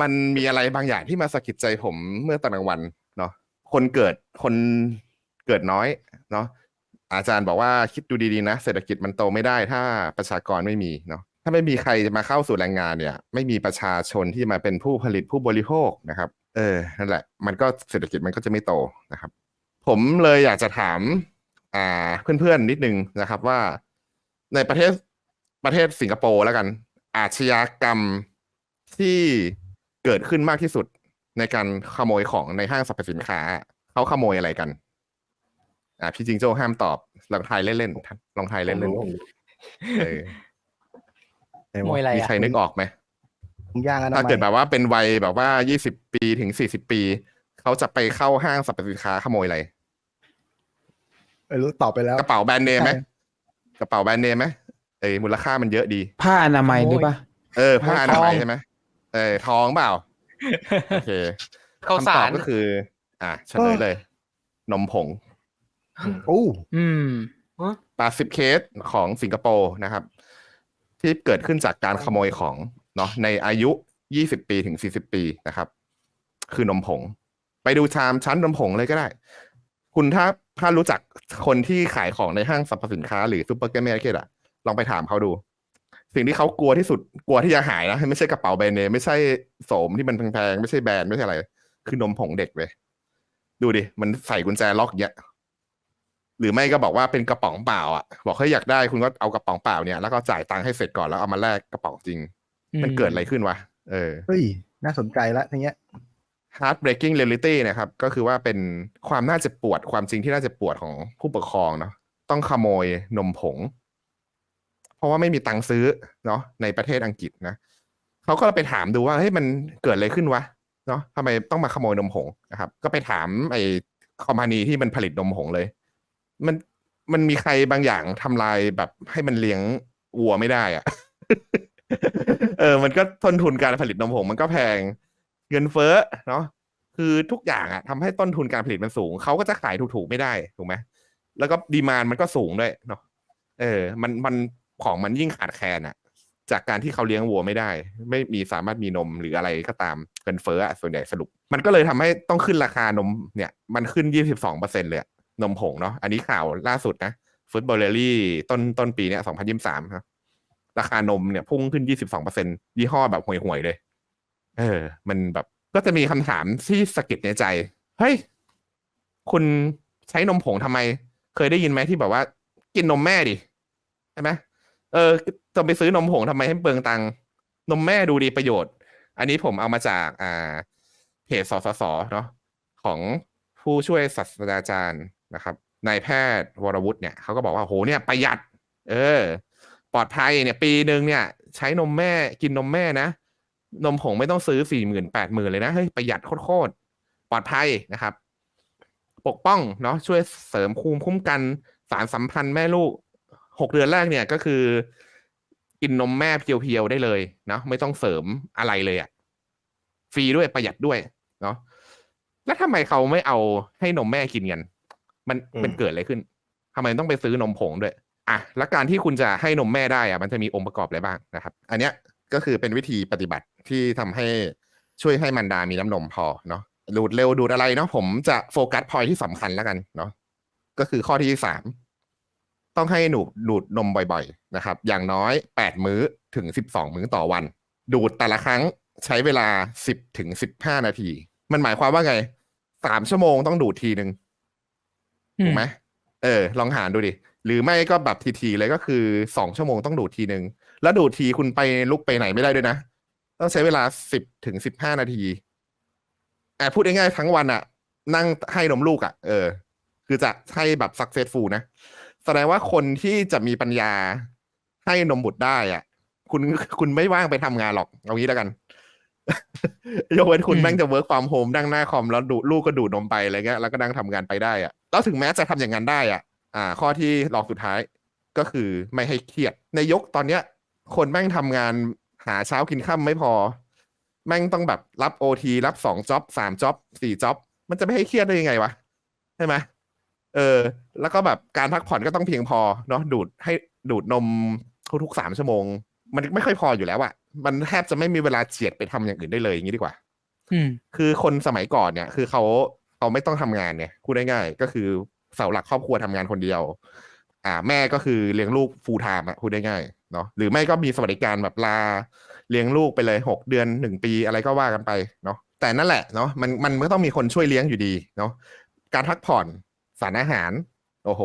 มันมีอะไรบางอย่างที่มาสะกิดใจผมเมื่อตอนกลางวันเนาะคนเกิดคนเกิดน้อยเนาะอาจารย์บอกว่าคิดดูดีๆนะ เศรษฐกิจมันโตไม่ได้ถ้าประชากรไม่มีเนาะถ้าไม่มีใครจะมาเข้าสู่แรงงานเนี่ย ไม่มีประชาชนที่มาเป็นผู้ผลิตผู้บริโภคนะครับ เออนั่นแหละ มันก็เศรษฐกิจมันก็จะไม่โตนะครับ ผมเลยอยากจะถาม อ่าเพื่อนๆนิดนึงนะครับว่า ในประเทศประเทศสิงคโปร์แล้วกัน อาชญากรรมที่ เกิดขึ้นมากที่สุดในการขโมยของในห้างสรรพสินค้า เขาขโมยอะไรกัน อ่าพี่จิงโจ้ห้ามตอบลองทายเล่นๆลองทายเล่นๆเออขโมยอะไรมีอะใครนึกออกไหมถุงยางอนาถ้ามัยเกิดแบบว่าเป็นวัยแบบว่ายี่สิบปีถึงสี่สิบปี เขาจะไปเข้าห้างสรรพสินค้าขโมยอะไรไม่รู้ตอบไปแล้วกระเป๋าแบรนด์เนมไหมใช่กระเป๋าแบรนด์เนมไหมเอ้ยมูลค่ามันเยอะดี ผ้าอนามัยด้วยปะเออผ้าอนามัยทองใช่ไหมเออทองเปล่า โอเคข้าวคำตสาอบรก็คือ อะเฉลยเลย นมผงโอ้อืมปาสิบเคสของสิงคโปร์นะครับ ที่เกิดขึ้นจากการขโมยของเนาะในอายุยี่สิบปีถึงสี่สิบปีนะครับ คือนมผง ไปดูชามชั้นนมผงเลยก็ได้ คุณถ้าถ้ารู้จักคนที่ขายของในห้างสรรพสินค้าหรือซูเปอร์มาร์เก็ตอะลองไปถามเขาดู สิ่งที่เขากลัวที่สุดกลัวที่จะหายนะไม่ใช่กระเป๋าแบรนด์เนมไม่ใช่โสมที่มันแพงๆไม่ใช่แบรนด์ไม่ใช่อะไร คือนมผงเด็กเลยดูดิมันใส่กุญแจล็อกอย่างเงี้ยหรือไม่ก็บอกว่าเป็นกระป๋องเปล่าอะ บอกเฮ้ยอยากได้คุณก็เอากระป๋องเปล่าเนี่ยแล้วก็จ่ายตังค์ให้เสร็จก่อนแล้วเอามาแลกกระป๋องจริง มันเกิดอะไรขึ้นวะเออเฮ้ยน่าสนใจละทีเนี้ย heart breaking reality นะครับ ก็คือว่าเป็นความน่าเจ็บปวดความจริงที่น่าเจ็บปวดของผู้ปกครองเนาะต้องขโมยนมผง เพราะว่าไม่มีตังค์ซื้อเนาะในประเทศอังกฤษนะเขาก็ไปถามดูว่าเฮ้ยมันเกิดอะไรขึ้นวะเนาะทำไมต้องมาขโมยนมผงนะครับ ก็ไปถามไอ้คอมพานีที่มันผลิตนมผงเลย มันมันมีใครบางอย่างทำลายแบบให้มันเลี้ยงวัวไม่ได้อะเออ มันก็ต้นทุนการผลิตนมผงมันก็แพงเงินเฟ้อเนาะคือทุกอย่างอะทำให้ต้นทุนการผลิตมันสูง เขาก็จะขายถูกๆไม่ได้ถูกไหมแล้วก็ดีมานมันก็สูงด้วยเนาะเออ มันมัน ของมันยิ่งขาดแคลนอะจากการที่เขาเลี้ยงวัวไม่ได้ ไม่มีสามารถมีนมหรืออะไรก็ตามเงินเฟ้ออะส่วนใหญ่สรุป มันก็เลยทำให้ต้องขึ้นราคานมเนี่ยมันขึ้นยี่สิบสองเปอร์เซ็นเลยนมผงเนาะอันนี้ข่าวล่าสุดนะฟุตบอลเลอรี่ต้นต้นปีเนี่ยสองพันยี่สามครับราคานมเนี่ยพุ่งขึ้น 22เปอร์เซ็นยี่ห้อแบบห่วยๆเลย เออ มันแบบก็จะมีคำถามที่สะกิดในใจ เฮ้ย คุณใช้นมผงทำไม เคยได้ยินไหมที่แบบว่า กินนมแม่ดิ ใช่ไหม เออจะไปซื้อนมผงทำไมให้เปลืองตังค์นมแม่ดูดีประโยชน์ อันนี้ผมเอามาจากอ่าเพจสสสเนาะของผู้ช่วยศาสตราจารย์นะครับนายแพทย์วรวุฒิเนี่ยเขาก็บอกว่าโหเนี่ยประหยัด เออ ปลอดภัยเนี่ย ปีหนึ่งเนี่ย ใช้นมแม่กินนมแม่นะ นมผงไม่ต้องซื้อสี่หมื่นแปดหมื่นเลยนะเฮ้ยประหยัดโคตรปลอดภัยนะครับ ปกป้องเนาะช่วยเสริมภูมิคุ้มกันสารสัมพันธ์แม่ลูก หกเดือนแรกเนี่ยก็คือ กินนมแม่เพียวๆได้เลยเนาะไม่ต้องเสริมอะไรเลยอะ่ะฟรีด้วยประหยัดด้วยเนาะแล้วทำไมเขาไม่เอาให้นมแม่กินกันมันอืมมันเกิดอะไรขึ้นทำไมต้องไปซื้อนมผงด้วยอะแล้วการที่คุณจะให้นมแม่ได้อะมันจะมีองค์ประกอบอะไรบ้างนะครับ อันเนี้ยก็คือเป็นวิธีปฏิบัติที่ทำให้ช่วยให้มันดามีน้ำนมพอเนาะดูดเร็วดูดอะไรเนาะผมจะโฟกัสพอยที่สำคัญแล้วกันเนาะก็คือข้อที่สาม ต้องให้หนูดูดนมบ่อยๆนะครับ อย่างน้อยแปดมื้อถึงสิบสองมื้อต่อวัน ดูดแต่ละครั้งใช้เวลาสิบถึงสิบห้านาที มันหมายความว่าไงสามชั่วโมงต้องดูดทีหนึ่งถูกไหมเออ ลองหารดูดิ หรือไม่ก็แบบทีๆเลยก็คือสองชั่วโมงต้องดูดทีหนึ่งแล้วดูดทีคุณไปลุกไปไหนไม่ได้ด้วยนะ ต้องใช้เวลาสิบถึงสิบห้านาทีอะพูดง่ายๆทั้งวันอะนั่งให้นมลูกอะเออ คือจะให้แบบ successful นะ แสดงว่าคนที่จะมีปัญญาให้นมบุตรได้อะคุณคุณไม่ว่างไปทำงานหรอก เอางี้แล้วกันยกเว้นคุณอืมแม่งจะ work from home นั่งหน้าคอมแล้วดูลูกก็ดูดนมไปอะไรเงี้ยแล้วก็นั่งทำงานไปได้อะแล้วถึงแม้จะทำอย่างนั้นได้อะ อ่า ข้อที่ลองสุดท้ายก็คือไม่ให้เครียด ในยกตอนเนี้ย คนแม่งทำงานหาเช้ากินค่ำไม่พอ แม่งต้องแบบรับโอทีรับสองจ็อบสามจ็อบสี่จ็อบมันจะไม่ให้เครียดได้ยังไงวะใช่ไหม เออ แล้วก็แบบการพักผ่อนก็ต้องเพียงพอเนาะดูดให้ดูดนมทุกๆสามชั่วโมง มันไม่ค่อยพออยู่แล้วอะมันแทบจะไม่มีเวลาเฉียดไปทำอย่างอื่นได้เลยอย่างนี้ดีกว่าอืมคือคนสมัยก่อนเนี่ย คือเขาเขาไม่ต้องทำงานเนี่ยพูดง่ายๆก็คือเสาหลักครอบครัวทำงานคนเดียว อ่า แม่ก็คือเลี้ยงลูกฟูลไทม์อะพูดง่ายๆเนาะหรือไม่ก็มีสวัสดิการแบบลาเลี้ยงลูกไปเลยหกเดือนหนึ่งปีอะไรก็ว่ากันไปเนาะแต่นั่นแหละเนาะมันมันก็ต้องมีคนช่วยเลี้ยงอยู่ดีเนาะการพักผ่อน สารอาหาร โอ้โห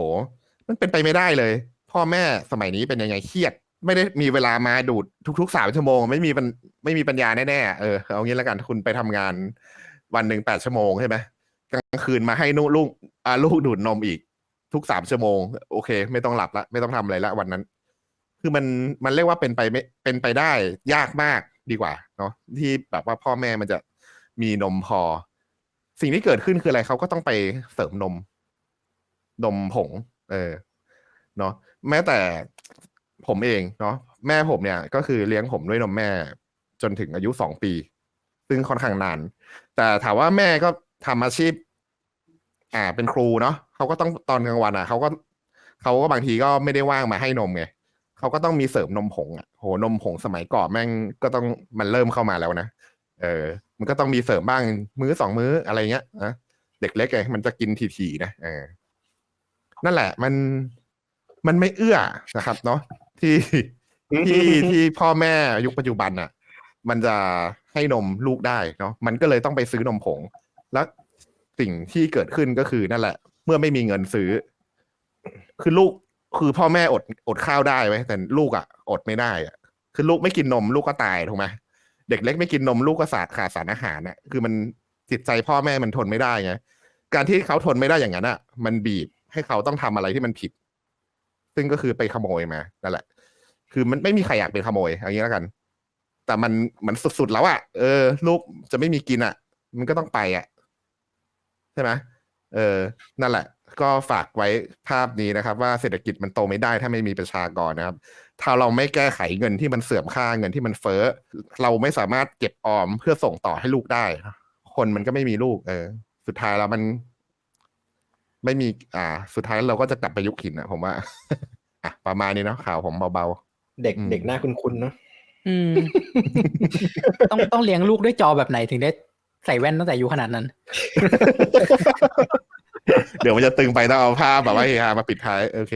มันเป็นไปไม่ได้เลย พ่อแม่สมัยนี้เป็นยังไงเครียด ไม่ได้มีเวลามาดูดทุกๆสามชั่วโมง ไม่มีปัญไม่มีปัญญาแน่ๆเออเอางี้แล้วกันคุณไปทำงาน วันหนึ่งแปดชั่วโมงใช่ไหมกลางคืนมาให้นูลูกอาลูกดูดนมอีกทุกสามชั่วโมง โอเค ไม่ต้องหลับละไม่ต้องทำอะไรละวันนั้น คือมันมันเรียกว่าเป็นไปไม่เป็นไปได้ยากมากดีกว่า เนาะที่แบบว่าพ่อแม่มันจะมีนมพอ สิ่งที่เกิดขึ้นคืออะไรเขาก็ต้องไปเสริมนม นมผง เออเนาะแม้แต่ผมเองเนาะแม่ผมเนี่ย ก็คือเลี้ยงผมด้วยนมแม่ จนถึงอายุสองปี ซึ่งค่อนข้างนาน แต่ถามว่าแม่ก็ทำอาชีพ อ่า เป็นครูเนาะเขาก็ต้องตอนกลางวันอะเขาก็เขาก็บางทีก็ไม่ได้ว่างมาให้นมไงเขาก็ต้องมีเสริมนมผงอะโหนมผงสมัยก่อนแม่งก็ต้องมันเริ่มเข้ามาแล้วนะเออ มันก็ต้องมีเสริมบ้างมื้อสองมื้ออะไรเงี้ยนะเด็กเล็กไงมันจะกินทีๆนะเออ นั่นแหละ มันมันไม่เอื้อนะครับ เนาะที่ที่ที่พ่อแม่ยุคปัจจุบันน่ะ มันจะให้นมลูกได้เนาะมันก็เลยต้องไปซื้อนมผง แล้วสิ่งที่เกิดขึ้นก็คือนั่นแหละ เมื่อไม่มีเงินซื้อ คือลูกคือพ่อแม่อดอดข้าวได้ไว้ยแต่ลูกอะ อดไม่ได้อะ คือลูกไม่กินนมลูกก็ตายถูกไหมเด็กเล็กไม่กินนมลูกก็สาดขาดสารอาหารน่ะคือมันจิตใจพ่อแม่มันทนไม่ได้ไงการที่เขาทนไม่ได้อย่างนั้นอะ มันบีบ ให้เขาต้องทำอะไรที่มันผิด ซึ่งก็คือไปขโมยมานั่นแหละ คือมันไม่มีใครอยากเป็นขโมยอย่างนี้แล้วกัน แต่มันมันสุดๆแล้วอะเออ ลูกจะไม่มีกินอะ มันก็ต้องไปอะใช่ไหมเออ นั่นแหละ ก็ฝากไว้ภาพนี้นะครับ ว่าเศรษฐกิจมันโตไม่ได้ถ้าไม่มีประชากรนะครับ ถ้าเราไม่แก้ไขเงินที่มันเสื่อมค่าเงินที่มันเฟ้อ เราไม่สามารถเก็บออมเพื่อส่งต่อให้ลูกได้ คนมันก็ไม่มีลูก เออ สุดท้ายแล้วมัน ไม่มีอ่า สุดท้ายเราก็จะกลับไปยุคหินอะผมว่า อะ ประมาณนี้เนาะข่าวผมเบาเด็กอืมเด็กหน้าคุ้นๆเนาะอืม ต้องต้องเลี้ยงลูกด้วยจอแบบไหนถึงได้ใส่แว่นตั้งแต่อายุขนาดนั้นๆเดี๋ยวมันจะตึงไปต้องเอาภาพแบบว่าเฮฮามาปิดท้าย โอเค